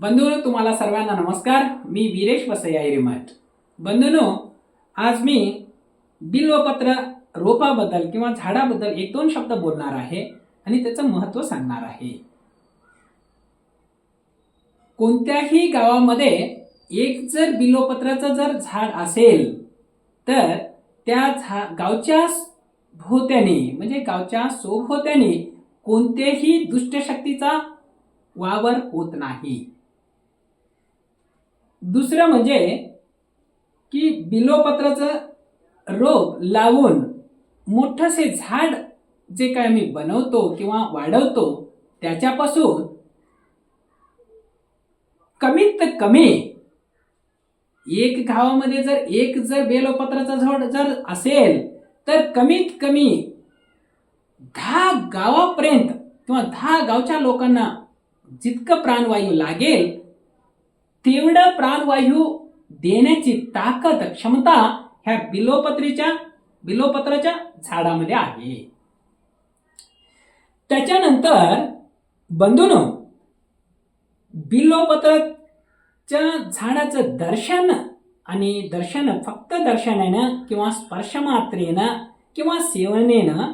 बंधून तुम्हाला सर्वांना नमस्कार. मी वीरेश वसई रिमठ बंधूनो आज मी बिल्वपत्र रोपाबद्दल किंवा झाडाबद्दल एक दोन शब्द बोलणार आहे आणि त्याचं महत्त्व सांगणार आहे. कोणत्याही गावामध्ये एक जर बिल्वपत्राचं जर झाड असेल तर त्या झा गावच्या भोवत्याने म्हणजे गावच्या सोभोवत्याने कोणत्याही दुष्टशक्तीचा वावर होत नाही. दुसरं म्हणजे की बिलोपत्राचं रोप लावून मोठंसे झाड जे काय मी बनवतो किंवा वाढवतो त्याच्यापासून कमीत कमी एक गावामध्ये जर एक जर बेलोपत्राचं झाड जर असेल तर कमीत कमी दहा गावापर्यंत किंवा दहा गावच्या लोकांना जितकं प्राणवायू लागेल तीव्र प्राणवायू देण्याची ताकद क्षमता ह्या बिलोपत्रीच्या बिलोपत्राच्या झाडामध्ये आहे. त्याच्यानंतर बंधूनो बिलोपत्राच्या झाडाचं दर्शन आणि दर्शन फक्त दर्शनानं किंवा स्पर्शमात्रेनं किंवा सेवनेनं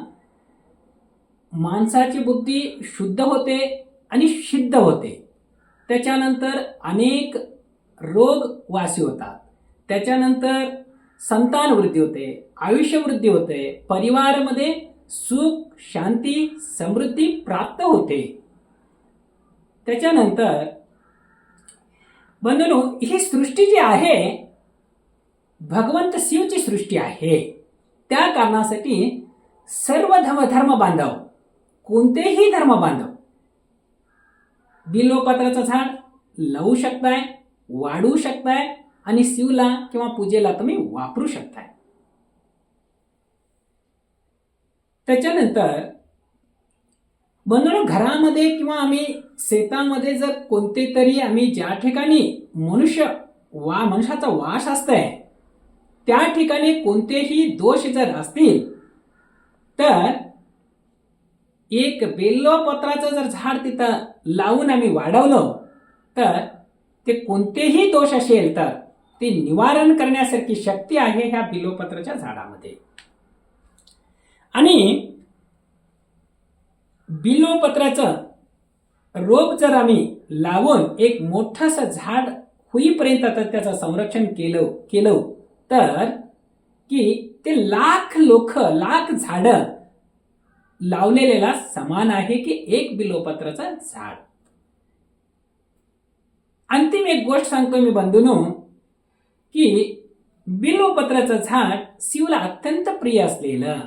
माणसाची बुद्धी शुद्ध होते आणि सिद्ध होते. त्याच्यानंतर अनेक रोग वासी होतात. त्याच्यानंतर संतान वृद्धी होते आयुष्य वृद्धी होते परिवारामध्ये सुख शांती समृद्धी प्राप्त होते. त्याच्यानंतर बंधनो ही सृष्टी जी आहे भगवंत शिवची सृष्टी आहे. त्या कारणासाठी सर्व धर्म धर्म बांधव कोणतेही धर्म बांधव बिल्वपत्राचं झाड लावू शकताय वाढवू शकताय आणि शिवला किंवा पूजेला तुम्ही वापरू शकताय. त्याच्यानंतर म्हणून घरामध्ये किंवा आम्ही शेतामध्ये जर कोणते तरी आम्ही ज्या ठिकाणी मनुष्य वा मनुष्याचा वास असतंय त्या ठिकाणी कोणतेही दोष जर असतील तर एक बेल्लोपत्राचं जर झाड तिथं लावून आम्ही वाढवलं तर ते कोणतेही दोष असेल तर ते निवारण करण्यासारखी शक्ती आहे ह्या बिलोपत्राच्या झाडामध्ये. आणि बिलोपत्राचं रोप जर आम्ही लावून एक मोठंसं झाड होईपर्यंत तर त्याचं संरक्षण केलं केलं तर की ते लाख लोक लाख झाडं लावलेल्याला समान आहे की एक बिलोपत्राचं झाड. अंतिम एक गोष्ट सांगतो मी बंधूनो की बिल्वपत्राचं झाड शिवला अत्यंत प्रिय असलेलं.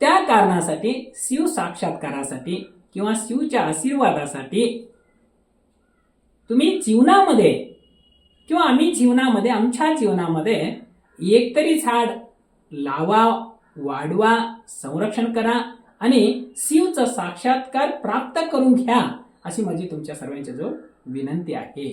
त्या कारणासाठी शिव साक्षात्कारासाठी किंवा शिवच्या आशीर्वादासाठी तुम्ही जीवनामध्ये किंवा आम्ही जीवनामध्ये आमच्या जीवनामध्ये एकतरी झाड लावा वाढवा संरक्षण करा आणि शिवचा साक्षात्कार प्राप्त करून घ्या अशी माझी तुमच्या सर्वांच्या जोड विनंती आहे